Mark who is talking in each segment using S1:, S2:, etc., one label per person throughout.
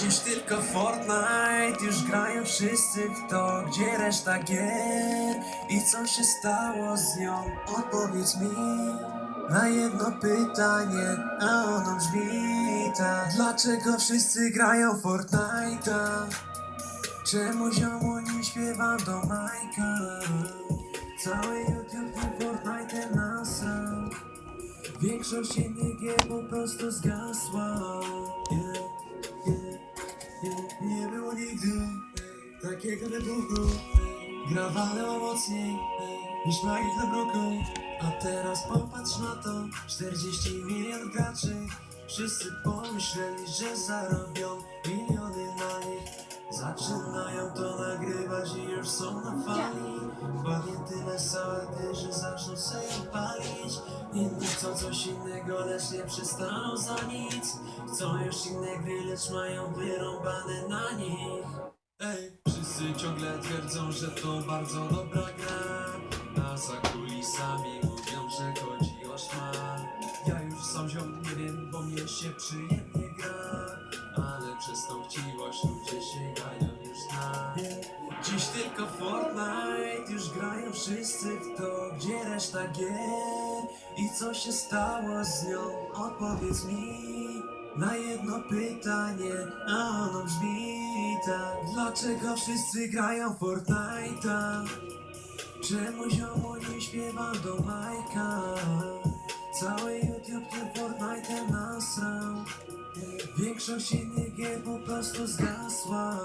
S1: Dziś tylko Fortnite, już grają wszyscy w to, gdzie reszta gier I co się stało z nią? Odpowiedz mi na jedno pytanie, a ono brzmi tak Dlaczego wszyscy grają Fortnite'a? Czemu ziomu nie śpiewam do Majka? Cały YouTube tym Fortnite'em nasrał Większość innych gier po prostu zgasła takiego wybuchu Grawano mocniej niż na ich nabruku A teraz popatrz na to 40 milionów graczy. Wszyscy pomyśleli, że zarobią miliony na nich. Zaczynają to nagrywać i już są na fali. Wpadnie tyle saldy, że zaczną się palić. Inni chcą coś innego, lecz nie przystaną za nic. Chcą już inne gry, lecz mają wyrąbane na nich że to bardzo dobra gra. A za kulisami mówią, że chodzi o szmal. Ja już sam ziom nie wiem, bo mnie się przyjemnie gra. Ale przez tą chciwość ludzie sięgają już na Dziś tylko Fortnite, już grają wszyscy w to Gdzie reszta gier. I co się stało z nią? Odpowiedz mi na jedno pytanie, a ono brzmi tak Dlaczego wszyscy grają Fortnite'a? Czemu ziomu nie śpiewam do Majka? Cały YouTube tym Fortnite'em nasrał Większość innych gier po prostu zgasła.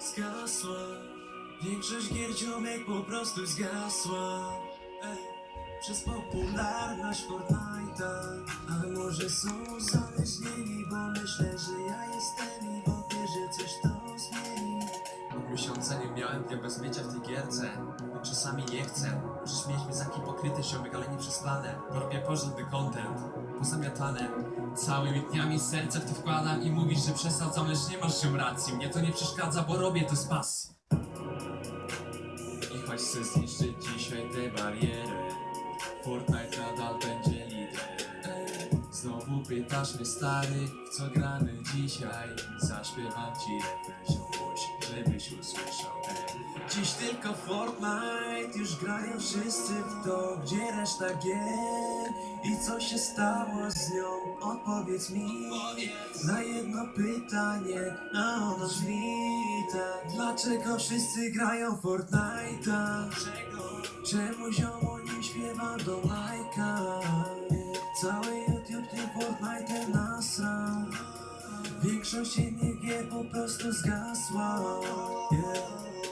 S1: Zgasła Większość gier po prostu zgasła Przez popularność Fortnite'a
S2: bez mycia w tej gierce. Czasami nie chcę. Mieć mnie za hipokrytę, ziomek, ale nie przespanę. Bo robię porządny content. Pozamiatane. Całymi dniami serce w to wkładam i mówisz, że przesadzam, lecz nie masz się racji. Mnie to nie przeszkadza, bo robię to z pasji. I choć chcę zniszczyć dzisiaj te bariery, Fortnite nadal będzie lider. Znowu pytasz mnie stary, w co gramy dzisiaj Zaśpiewam ci ziomuś, żebyś usłyszał ten
S1: Dziś tylko Fortnite, już grają wszyscy w to, gdzie reszta gier I co się stało z nią? Odpowiedz mi na jedno pytanie, a ono brzmi tak Dlaczego wszyscy grają w Fortnite'a? Czemu ziomu nie śpiewa do Majka? Cały YouTube tym Fortnite'em nasrał Większość innych gier po prostu zgasła yeah.